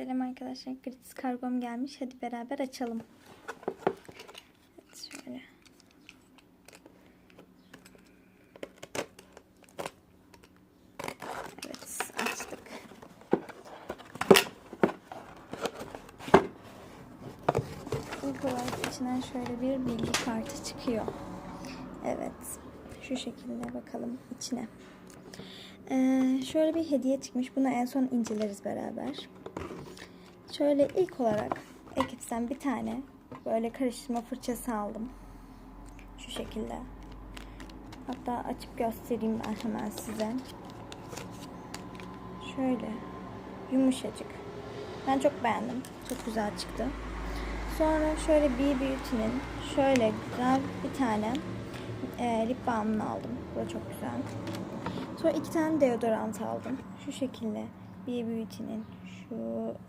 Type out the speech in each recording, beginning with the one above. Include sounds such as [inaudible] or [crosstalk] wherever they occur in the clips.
Selam arkadaşlar. Gratis kargom gelmiş. Hadi beraber açalım. Evet şöyle. Evet açtık. İlk olarak içinden şöyle bir bilgi kartı çıkıyor. Evet. Şu şekilde bakalım içine. Ee, şöyle bir hediye çıkmış. Bunu en son inceleriz beraber. Şöyle ilk olarak Ekip'ten bir tane böyle karıştırma fırçası aldım. Şu şekilde. Hatta açıp göstereyim ben hemen size. Şöyle yumuşacık. Ben çok beğendim. Çok güzel çıktı. Sonra şöyle bir Beauty'nin şöyle güzel bir tane e, lip balmını aldım. Bu da çok güzel. Sonra iki tane deodorant aldım. Şu şekilde bir Beauty'nin şu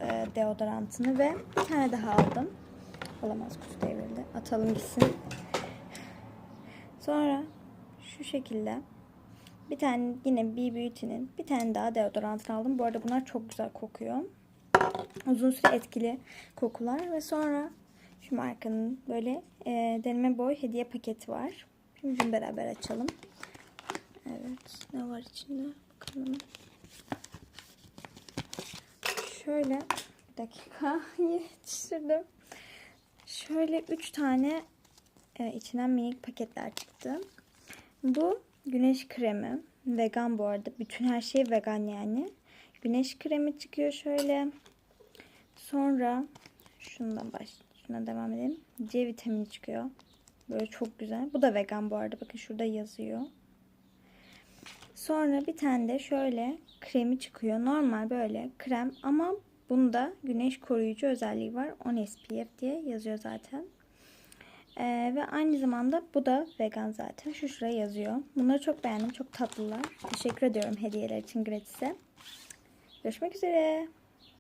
e, deodorantını ve bir tane daha aldım. Olamaz kutu devrildi. Atalım gitsin. Sonra şu şekilde bir tane yine bir Beauty'nin bir tane daha deodorantını aldım. Bu arada bunlar çok güzel kokuyor. Uzun süre etkili kokular ve sonra şu markanın böyle e, deneme boy hediye paketi var. Şimdi beraber açalım. Evet. Ne var içinde? Bakalım. Şöyle bir dakika [laughs] yetiştirdim. Şöyle 3 tane e, içinden minik paketler çıktı. Bu güneş kremi. Vegan bu arada. Bütün her şey vegan yani. Güneş kremi çıkıyor şöyle. Sonra şundan baş, şuna devam edelim. C vitamini çıkıyor. Böyle çok güzel. Bu da vegan bu arada. Bakın şurada yazıyor. Sonra bir tane de şöyle kremi çıkıyor. Normal böyle krem ama bunda güneş koruyucu özelliği var. 10 SPF diye yazıyor zaten. Ee, ve aynı zamanda bu da vegan zaten. Şu şuraya yazıyor. Bunları çok beğendim. Çok tatlılar. Teşekkür ediyorum hediyeler için gratis'e. Görüşmek üzere.